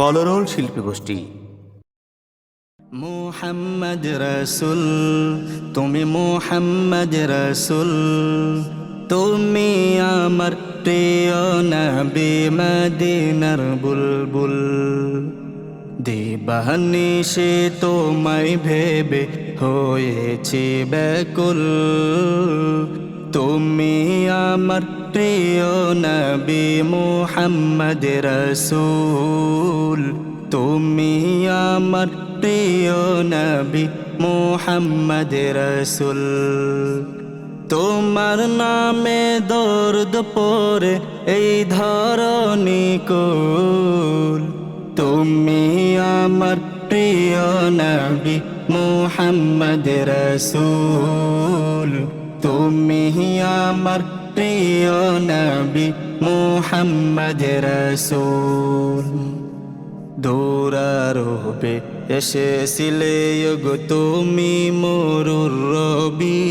কলরল শিল্পী গোষ্ঠী। মোহাম্মদ রসুল, তুমি মোহাম্মদ রসুল। তুমি আমার প্রিয় নবী মদিনার বুলবুল। দিবানিশে তোমায় ভেবে হয়েছে ব্যাকুল। তুমি আমার প্রিয় নবী মোহাম্মদ রসুল। তুমি আমার প্রিয় নবী মোহাম্মদ রসুল। তোমার নামে দর্দ পরে এই ধরণী কুল। তুমি আমার প্রিয় নবী মোহাম্মদ রসুল। তুমি আমার প্রিয় নবী মোহাম্মদ রসুল। দৌড়ারোবে এসেছিলে গো তুমি মরুর রবি।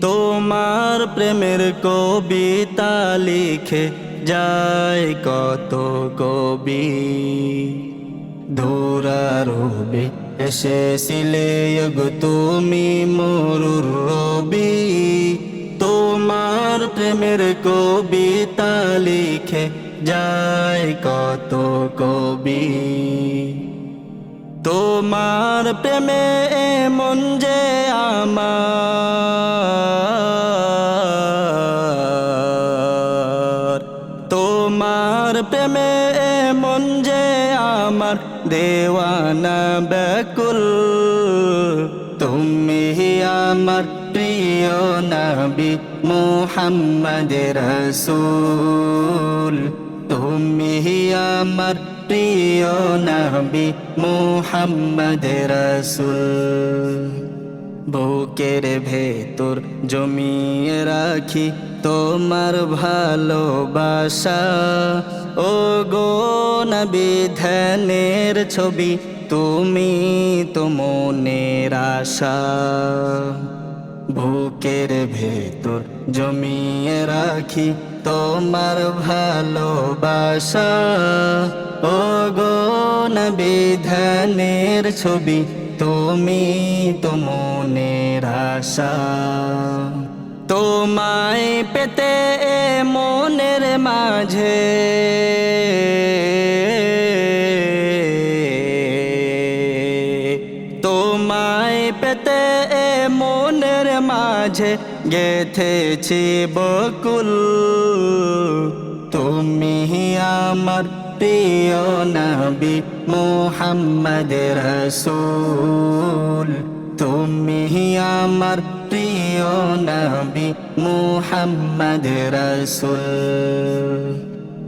তোমার প্রেমের কবিতা লিখে যায় কত কবি। দৌড়ারোবে এসেছিলে তুমি মরুর রবি। তোমার প্রেমের কবিতা লিখে যায় কত কবি। তোমার প্রেমে মন যে আমার। তোমার প্রেমে আমার দেওয়ানা ব্যাকুল। তুমি আমার প্রিয় নবী মোহাম্মদ রসুল। তুমি আমার প্রিয় নবী মোহাম্মদ রসুল। বুকের ভেতর জমিয়ে রাখি তোমার ভালোবাসা। ও নবী ধ্যানের ছবি, তুমি তো মনের আশা। বুকের ভেতর জমিয়ে রাখি তোমার ভালোবাসা। ও গো নবী ধ্যানের ছবি, তুমি তো মনের তোমায় পেতে মনের মাঝে তোমায় পেতে এ মনের মাঝে গেথেছি বকুল। তুমি আমার প্রিয় নবী মোহাম্মদ রসুল। তুমি আমার প্রিয় নবী মোহাম্মদ রসুল।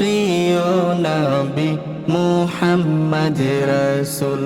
প্রিয় নবী মোহাম্মদ রসুল।